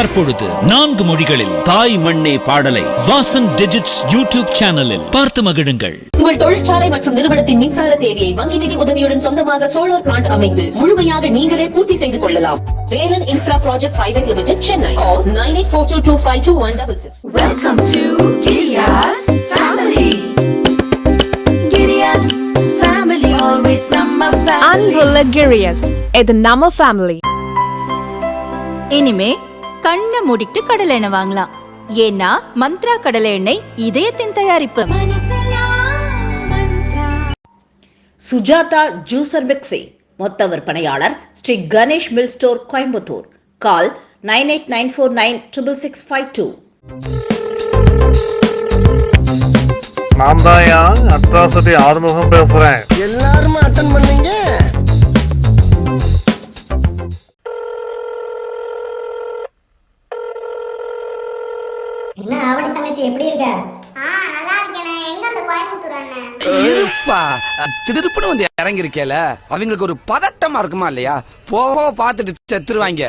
தற்பொழுது நான்கு மொழிகளில் தாய் மண்ணே பாடலை வாசன் டிஜிட்ஸ் யூடியூப் சேனலில் பார்த்து மகிழுங்கள். உங்கள் தொழிற்சாலை மற்றும் நிறுவனத்தின் மின்சார தேவையை வங்கி நிதி உதவியுடன் சொந்தமாக சோலார் பிளான்ட் அமைத்து முழுமையாக நீங்களே பூர்த்தி செய்து கொள்ளலாம். Velan infra project private limited Chennai nine eight four two two five two one double six Welcome to Giriya's family. Giriya's family, always number family. அன்புள்ள கிரியஸ் இது நம்ம ஃபேமிலி இனிமே கண்ணை மூடிட்டு கடலை எண்ணெய் வாங்கலாம். ஏன்னா மந்த்ரா கடலை எண்ணெய் இதயத்தின் தயாரிப்பு. சுஜாதா ஜூசர் மிக்சி மொத்த விற்பனையாளர் Shri Ganesh mill store Coimbatore. Call nine eight nine four nine triple six five two. நான் தான் அட்ராசிட்டி ஆறுமுகம் பேசுறேன். எல்லாரும் அட்டன் பண்ணீங்க? என்ன ஆவடி தங்கச்சி எப்படி இருக்க? ஆ நல்லா இருக்கேனே. எங்க அந்த கோயம்புத்தூர் அண்ணன்? இருப்பா. திடுப்புன்னு வந்து இறங்கி இருக்கேல அவங்களுக்கு ஒரு பதட்டமா இருக்குமா இல்லையா? போக பார்த்துட்டு செத்துருவாங்க.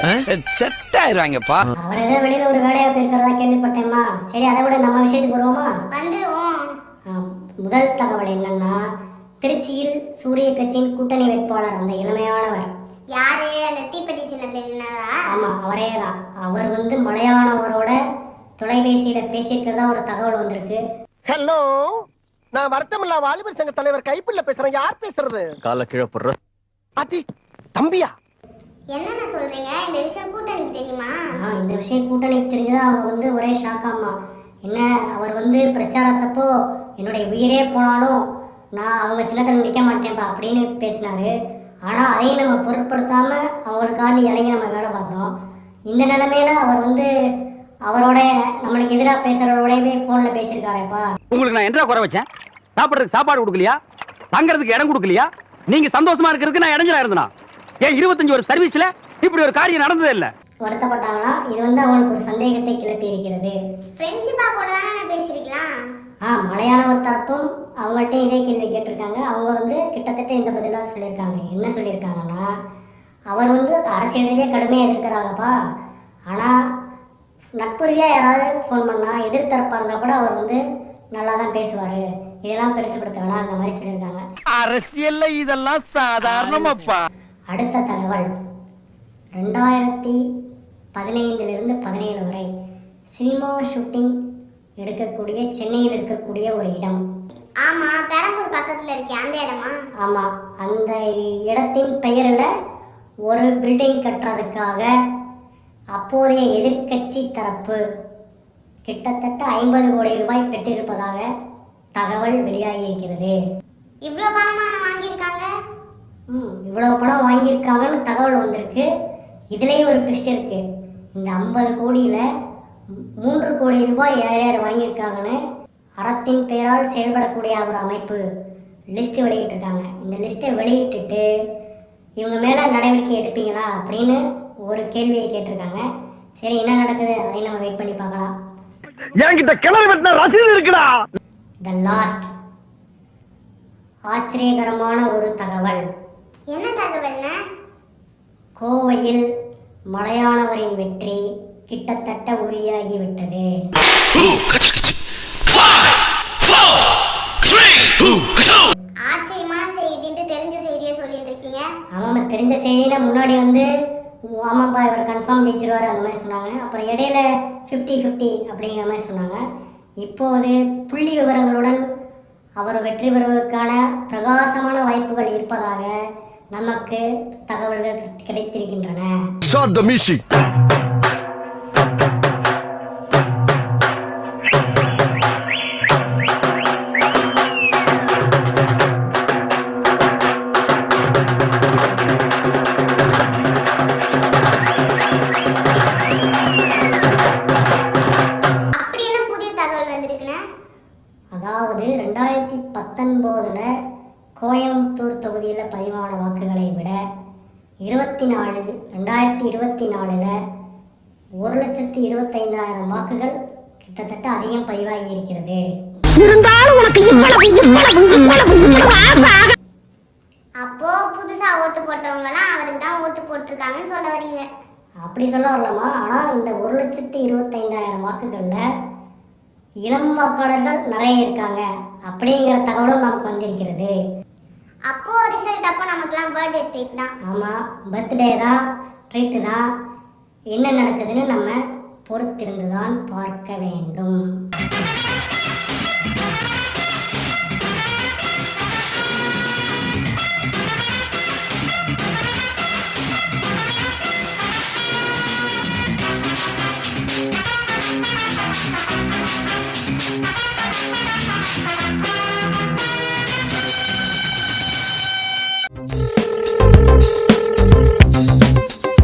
செட் ஆயிருவாங்கப்பா அவர் ஏதோ வெளியில ஒரு வேலையா போயிருக்கிறதா கேள்விப்பட்டேம்மா. சரி அதை விட நம்ம விஷயத்துக்கு வருவோமா? வந்துருவோம். முதல் தகவல் என்னன்னா திருச்சியில் சூரிய கட்சியின் கூட்டணி வேட்பாளர் அந்த இளமையானவர். யாரு? அந்த தீப்பெட்டி சின்னத்துல ஆமா அவரே தான் அவர் வந்து மலையானவரோட தொலைபேசியில பேசியிருக்கிறதா ஒரு தகவல் வந்திருக்கு. ஹலோ நான் வருத்தமில்லா வாலிபர் சங்க தலைவர் கைப்பிள்ள பேசுறேன். யார் பேசுறது? கால கீழே போடுற. அதி தம்பியா? என்னென்ன சொல்றீங்க? இந்த விஷயம் கூட்டணிக்கு தெரியுமா? ஆ இந்த விஷயம் கூட்டணிக்கு தெரிஞ்சதா அவங்க வந்து ஒரே ஷாக்காமா என்ன அவர் வந்து பிரச்சாரத்தப்போ என்னுடைய உயிரே போனாலும் நான் அவங்க சின்னத்தில் நிற்க மாட்டேன்ப்பா அப்படின்னு பேசினாரு. ஆனால் அதையும் நம்ம பொருட்படுத்தாம அவங்களுக்காண்டி இறங்கி நம்ம வேலை பார்த்தோம். இந்த நிலைமையில அவர் வந்து அவரோட நம்மளுக்கு எதிராக பேசுகிறவரோடவே ஃபோனில் பேசியிருக்காரேப்பா. உங்களுக்கு நான் என்ன குறை வச்சேன்? சாப்பிடுறதுக்கு சாப்பாடு கொடுக்கலையா? தங்கறதுக்கு இடம் கொடுக்கலையா? நீங்க சந்தோஷமா இருக்கிறதுக்கு நான் இடைஞ்சலா இருந்தனா ஏன் இருபத்தஞ்சு ஒரு சர்வீஸ்ல இப்படி ஒரு காரியம் நடந்ததே இல்ல? வருத்தப்பட்டாங்கன்னா இது வந்து அவங்களுக்கு ஒரு சந்தேகத்தை கிளப்பி இருக்கிறது. ஃப்ரெண்ட்ஷிப்பா கூட தானே பேசிருக்கலாம் ஆ மலையாளவர் தரப்பும் அவங்கள்ட்ட இதே கேள்வி கேட்டிருக்காங்க. அவங்க வந்து கிட்டத்தட்ட இந்த பதிலாக சொல்லியிருக்காங்க. என்ன சொல்லியிருக்காங்கன்னா அவர் வந்து அரசியல் ரீதியாக கடுமையாக எதிர்க்கிறாங்கப்பா. ஆனால் நட்பு ரீதியாக யாராவது ஃபோன் பண்ணால் எதிர்த்தரப்பாக இருந்தால் கூட அவர் வந்து நல்லா தான் பேசுவார். இதெல்லாம் பெருசுப்படுத்த வேணாம் அந்த மாதிரி சொல்லியிருக்காங்க. அரசியல்ல இதெல்லாம் சாதாரணமாப்பா. அடுத்த தகவல். ரெண்டாயிரத்தி பதினைந்திலிருந்து பதினேழு வரை சினிமா ஷூட்டிங் எடுக்கக்கூடிய சென்னையில் இருக்கக்கூடிய ஒரு இடம். ஆமா பெரம்பூர் பக்கத்துல இருக்கே அந்த இடமா? ஆமாம் அந்த இடத்தின் பெயரில் ஒரு பில்டிங் கட்டுறதுக்காக அப்போதைய எதிர்க்கட்சி தரப்பு கிட்டத்தட்ட ஐம்பது கோடி ரூபாய் பெற்றிருப்பதாக தகவல் வெளியாகி இருக்கிறது இவ்ளோ பணமா வாங்கியிருக்காங்க? ம் இவ்வளோ பணம் வாங்கியிருக்காங்கன்னு தகவல் வந்திருக்கு. இதுலேயும் ஒரு ட்விஸ்ட் இருக்கு. இந்த ஐம்பது கோடியில் மூன்று கோடி ரூபாய் யார் யார் வாங்கியிருக்காங்கன்னு அறத்தின் பெயரால் செயல்படக்கூடிய ஒரு அமைப்பு லிஸ்ட் வெளியிட்டிருக்காங்க. இந்த லிஸ்ட்டை வெளியிட்டுட்டு இவங்க மேலே நடவடிக்கை எடுப்பீங்களா அப்படின்னு ஒரு கேள்வியை கேட்டிருக்காங்க. சரி என்ன நடக்குது? அதை நம்ம வெயிட் பண்ணி பார்க்கலாம். என்கிட்ட கிணறு வெட்டின ரசீது இருக்குடா. த லாஸ்ட் ஆச்சரியகரமான ஒரு தகவல். என்ன தகவல்னா? கோவையில் மலையானவரின் வெற்றி கிட்டத்தட்ட உறுதியாகிவிட்டது. ஆச்சரியமான செய்தின்ட்டு தெரிஞ்ச செய்தியை சொல்லிட்டு இருக்கீங்க. ஆமாம் தெரிஞ்ச செய்தியில முன்னாடி வந்து ஆமாப்பா இவர் கன்ஃபார்ம் ஜெயிச்சிருவார் அந்த மாதிரி சொன்னாங்க. அப்புறம் இடையில ஃபிஃப்டி ஃபிஃப்டி அப்படிங்கிற மாதிரி சொன்னாங்க. இப்போது புள்ளி விவரங்களுடன் அவர் வெற்றி பெறுவதற்கான பிரகாசமான வாய்ப்புகள் இருப்பதாக நமக்கு தகவல்கள் கிடைத்திருக்கின்றன. அதாவது ரெண்டாயிரத்தி பத்தொன்பதில் கோயம்புத்தூர் தொகுதியில் பதிவான வாக்குகளை விட இருபத்தி நாலு ரெண்டாயிரத்தி இருபத்தி நாலில் ஒரு லட்சத்தி இருபத்தைந்தாயிரம் வாக்குகள் கிட்டத்தட்ட அதிகம் பதிவாகி இருக்கிறது. அப்போ புதுசா ஓட்டு போட்டவங்கலாம் அவருக்கு தான் ஓட்டு போட்டிருக்காங்கன்னு சொல்ல வரீங்க. அப்படி சொல்ல வரலாமா? ஆனால் இந்த ஒரு லட்சத்தி இருபத்தைந்தாயிரம் வாக்குகளில் இளம் வாக்காளர்கள் நிறைய இருக்காங்க. அப்படிங்கிற தகவலும் நமக்கு வந்திருக்கிறது. அப்போ ரிசல்ட் அப்போ நமக்குலாம் பர்த்டே ட்ரீட் தான். ஆமாம் பர்த்டே தான் ட்ரீட்டு தான் என்ன நடக்குதுன்னு நம்ம பொறுத்திருந்து தான் பார்க்க வேண்டும்.